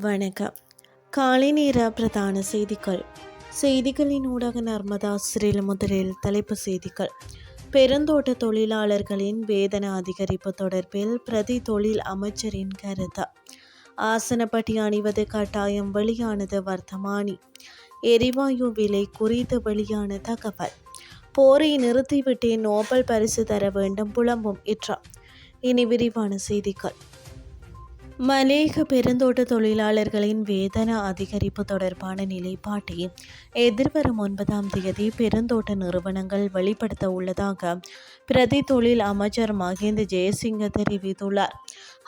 வணக்கம். காலை நேர பிரதான செய்திகள். செய்திகளின் ஊடாக நர்மதா சிறில் முதலில் தலைப்பு செய்திகள். பெருந்தோட்ட தொழிலாளர்களின் வேதன அதிகரிப்பு தொடர்பில் பிரதி தொழில் அமைச்சரின் கருத்து. ஆசனப்பட்டி அணிவது கட்டாயம் வெளியானது வர்த்தமானி. எரிவாயு விலை குறித்து வெளியான தகவல். போரை நிறுத்திவிட்டே நோபல் பரிசு தர வேண்டும் புலம்பும் இற்றம். இனி விரிவான செய்திகள். மலேக பெருந்தோட்ட தொழிலாளர்களின் வேதன அதிகரிப்பு தொடர்பான நிலைப்பாட்டை எதிர்வரும் ஒன்பதாம் தேதி பெருந்தோட்ட நிறுவனங்கள் வெளிப்படுத்த உள்ளதாக பிரதி தொழில் அமைச்சர் மகேந்திர ஜெயசிங்க தெரிவித்துள்ளார்.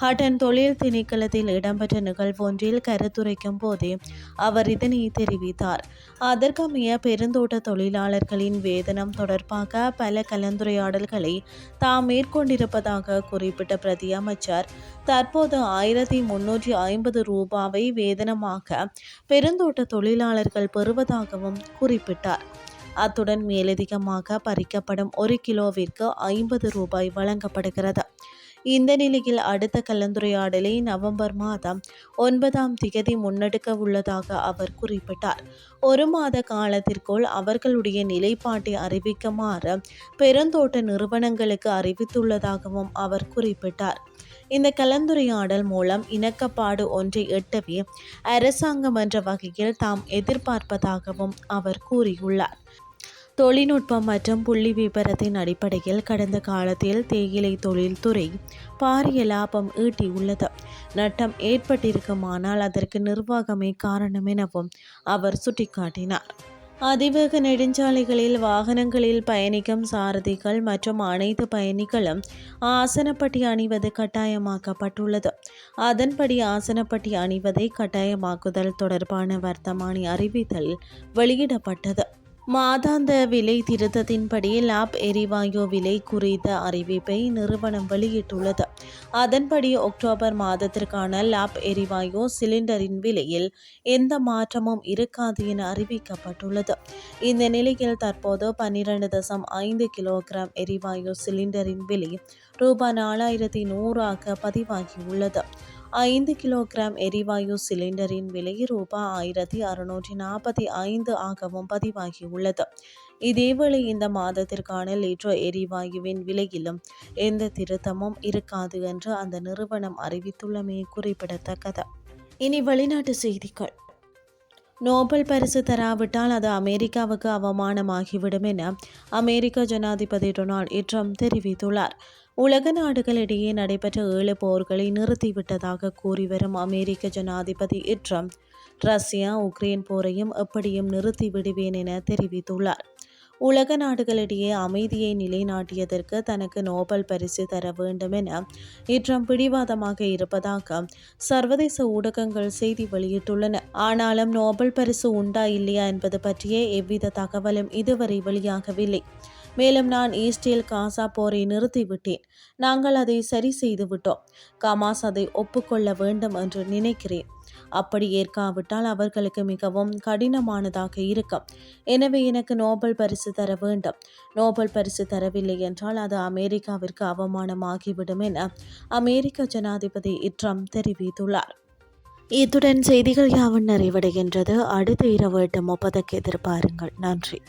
ஹட்டன் தொழில் திணைக்களத்தில் இடம்பெற்ற நிகழ்வொன்றில் கருத்துரைக்கும் போதே அவர் இதனை தெரிவித்தார். அதற்கமைய பெருந்தோட்ட தொழிலாளர்களின் வேதனம் தொடர்பாக பல கலந்துரையாடல்களை தாம் மேற்கொண்டிருப்பதாக குறிப்பிட்ட பிரதி அமைச்சர் தற்போது ஆயிரத்தி முன்னூற்றி ஐம்பது ரூபாவை வேதனமாக பெருந்தோட்ட தொழிலாளர்கள் பெறுவதாகவும் குறிப்பிட்டார். அத்துடன் மேலதிகமாக பறிக்கப்படும் ஒரு கிலோவிற்கு ஐம்பது ரூபாய் வழங்கப்படுகிறது. இந்த நிலையில் அடுத்த கலந்துரையாடலை நவம்பர் மாதம் ஒன்பதாம் திகதி முன்னெடுக்க உள்ளதாக அவர் குறிப்பிட்டார். ஒரு மாத காலத்திற்குள் அவர்களுடைய நிலைப்பாட்டை அறிவிக்குமாறு பெருந்தோட்ட நிறுவனங்களுக்கு அறிவித்துள்ளதாகவும் அவர் குறிப்பிட்டார். இந்த கலந்துரையாடல் மூலம் இணக்கப்பாடு ஒன்றை எட்டவே அரசாங்கம் என்ற வகையில் தாம் எதிர்பார்ப்பதாகவும் அவர் கூறியுள்ளார். தொழில்நுட்பம் மற்றும் புள்ளி விபரத்தின் அடிப்படையில் கடந்த காலத்தில் தேயிலை தொழில்துறை பாரிய லாபம் ஈட்டியுள்ளது நட்டம் ஏற்பட்டிருக்குமானால் அதற்கு நிர்வாகமே காரணம் எனவும் அவர் சுட்டிக்காட்டினார். அதிவேக நெடுஞ்சாலைகளில் வாகனங்களில் பயணிக்கும் சாரதிகள் மற்றும் அனைத்து பயணிகளும் ஆசனப்பட்டி அணிவது கட்டாயமாக்கப்பட்டுள்ளது. அதன்படி ஆசனப்பட்டி அணிவதை கட்டாயமாக்குதல் தொடர்பான வர்த்தமானி அறிவித்தல் வெளியிடப்பட்டது. மாதாந்த விலை திருத்தத்தின்படி லாப் எரிவாயு விலை குறித்த அறிவிப்பை நிறுவனம் வெளியிட்டுள்ளது. அதன்படி அக்டோபர் மாதத்திற்கான லாப் எரிவாயு சிலிண்டரின் விலையில் எந்த மாற்றமும் இருக்காது என அறிவிக்கப்பட்டுள்ளது. இந்த நிலையில் தற்போது பன்னிரண்டு தசம் ஐந்து கிலோகிராம் எரிவாயு சிலிண்டரின் விலை ரூபாய் நாலாயிரத்தி நூறாக பதிவாகியுள்ளது. ஐந்து கிலோகிராம் எரிவாயு சிலிண்டரின் விலை ரூபாய் ஆயிரத்தி அறுநூற்றி நாற்பத்தி ஐந்து ஆகவும் பதிவாகியுள்ளது. இதேவேளை இந்த மாதத்திற்கான லிட்டர் எரிவாயுவின் விலையிலும் எந்த திருத்தமும் இருக்காது என்று அந்த நிறுவனம் அறிவித்துள்ளமை குறிப்பிடத்தக்கது. இனி வெளிநாட்டு செய்திகள். நோபல் பரிசு தராவிட்டால் அது அமெரிக்காவுக்கு அவமானமாகிவிடும் என அமெரிக்க ஜனாதிபதி டொனால்ட் ட்ரம்ப் தெரிவித்துள்ளார். உலக நாடுகளிடையே நடைபெற்ற ஏழு போர்களை நிறுத்திவிட்டதாக கூறி வரும் அமெரிக்க ஜனாதிபதி ட்ரம்ப் ரஷ்யா உக்ரைன் போரையும் எப்படியும் நிறுத்தி விடுவேன் என தெரிவித்துள்ளார். உலக நாடுகளிடையே அமைதியை நிலைநாட்டியதற்கு தனக்கு நோபல் பரிசு தர வேண்டும் என இட்ரம் பிடிவாதமாக இருப்பதாக சர்வதேச ஊடகங்கள் செய்தி வெளியிட்டுள்ளன. ஆனாலும் நோபல் பரிசு உண்டா இல்லையா என்பது பற்றிய எவ்வித தகவலும் இதுவரை வெளியாகவில்லை. மேலும் நான் ஈஸ்டில் காசா போரை நிறுத்திவிட்டேன். நாங்கள் அதை சரி செய்து விட்டோம் கமாஸ் அதை ஒப்புக்கொள்ள வேண்டும் என்று நினைக்கிறேன். அப்படி ஏற்காவிட்டால் அவர்களுக்கு மிகவும் கடினமானதாக இருக்கும். எனவே எனக்கு நோபல் பரிசு தர வேண்டும். நோபல் பரிசு தரவில்லை என்றால் அது அமெரிக்காவிற்கு அவமானமாகிவிடும் என அமெரிக்க ஜனாதிபதி இட்ரம் தெரிவித்துள்ளார். இத்துடன் செய்திகள் யாவும் நிறைவடைகின்றது. அடுத்த இரவு எட்டு முப்பதுக்கு எதிர்பாருங்கள். நன்றி.